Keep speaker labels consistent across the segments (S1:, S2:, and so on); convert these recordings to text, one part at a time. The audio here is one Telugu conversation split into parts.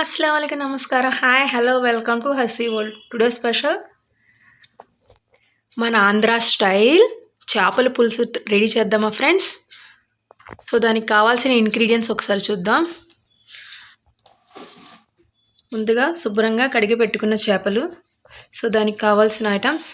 S1: అస్సలం నమస్కారం. Hi hello welcome to Hasi world today special. మన ఆంధ్ర స్టైల్ చేపల పులుసు రెడీ చేద్దామా ఫ్రెండ్స్? సో దానికి కావాల్సిన ఇంగ్రీడియంట్స్ ఒకసారి చూద్దాం. ముందుగా శుభ్రంగా కడిగి పెట్టుకున్న చేపలు. సో దానికి కావాల్సిన ఐటమ్స్.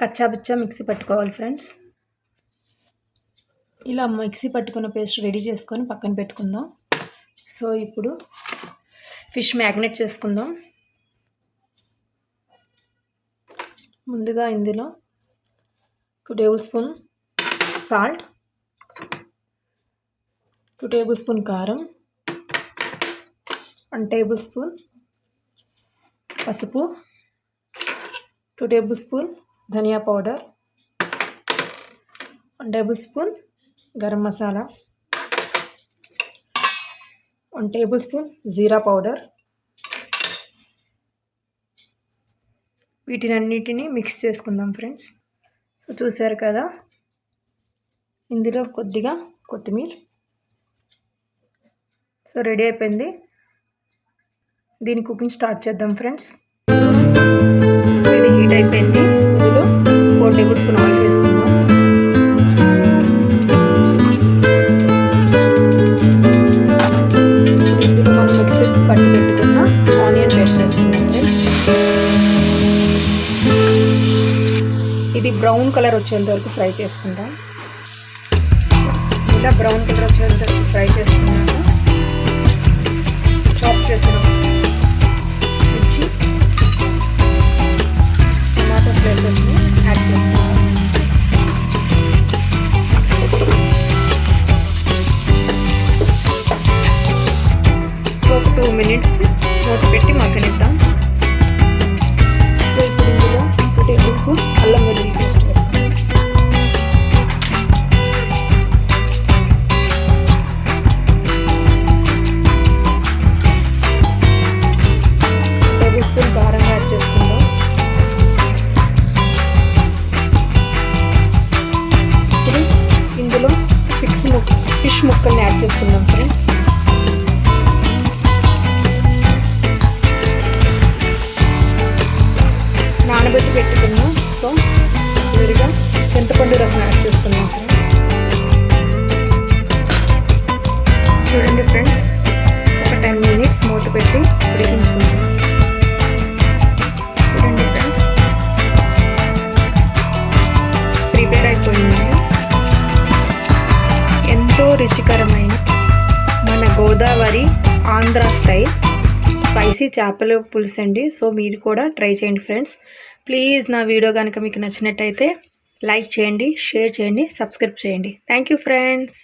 S1: కచ్చాబిచ్చా మిక్సీ పట్టుకోవాలి ఫ్రెండ్స్. ఇలా మిక్సీ పట్టుకున్న పేస్ట్ రెడీ చేసుకొని పక్కన పెట్టుకుందాం. సో ఇప్పుడు ఫిష్ మ్యాగ్నెట్ చేసుకుందాం. ముందుగా ఇందులో two tablespoon salt two tablespoon కారం వన్ టేబుల్ స్పూన్ పసుపు two tablespoon dhania powder one tablespoon garam masala one tablespoon jeera powder. వీటినన్నిటినీ mix చేసుకుందాం ఫ్రెండ్స్. సో చూసారు కదా ఇందులో కొద్దిగా కొత్తిమీర. సో రెడీ అయిపోయింది. దీని కుకింగ్ స్టార్ట్ చేద్దాం ఫ్రెండ్స్. ఇది హీట్ అయిపోయింది. ఇందులో ఫోర్ టేబుల్ స్పూన్ ఆయిల్ వేసుకుందాం. ఇందులో మనం మిక్సీ పట్టు పెట్టుకున్న ఆనియన్ పేస్ట్ వేసుకుందాం ఇది బ్రౌన్ కలర్ వచ్చేంత వరకు ఫ్రై చేసుకుందాం. ఇలా బ్రౌన్ కలర్ వచ్చేంత వరకు ఫ్రై చేసుకున్నాక ఫిష్ ముక్కల్ని యాడ్ చేసుకుందాం ఫ్రెండ్స్ నానబెట్టి పెట్టుకున్నాం సో చివరిగా చింతపండు రసం యాడ్ చేసుకుందాం ఫ్రెండ్స్ చూడండి ఫ్రెండ్స్ ఒక టెన్ మినిట్స్ మూత పెట్టి రుచికరమైన మన గోదావరి ఆంధ్ర స్టైల్. స్పైసీ చేపల పులుసు అండి. సో మీరు కూడా ట్రై చేయండి ఫ్రెండ్స్. ప్లీజ్ నా వీడియో కనుక మీకు నచ్చినట్టయితే లైక్ చేయండి షేర్ చేయండి సబ్స్క్రైబ్ చేయండి. Thank you friends.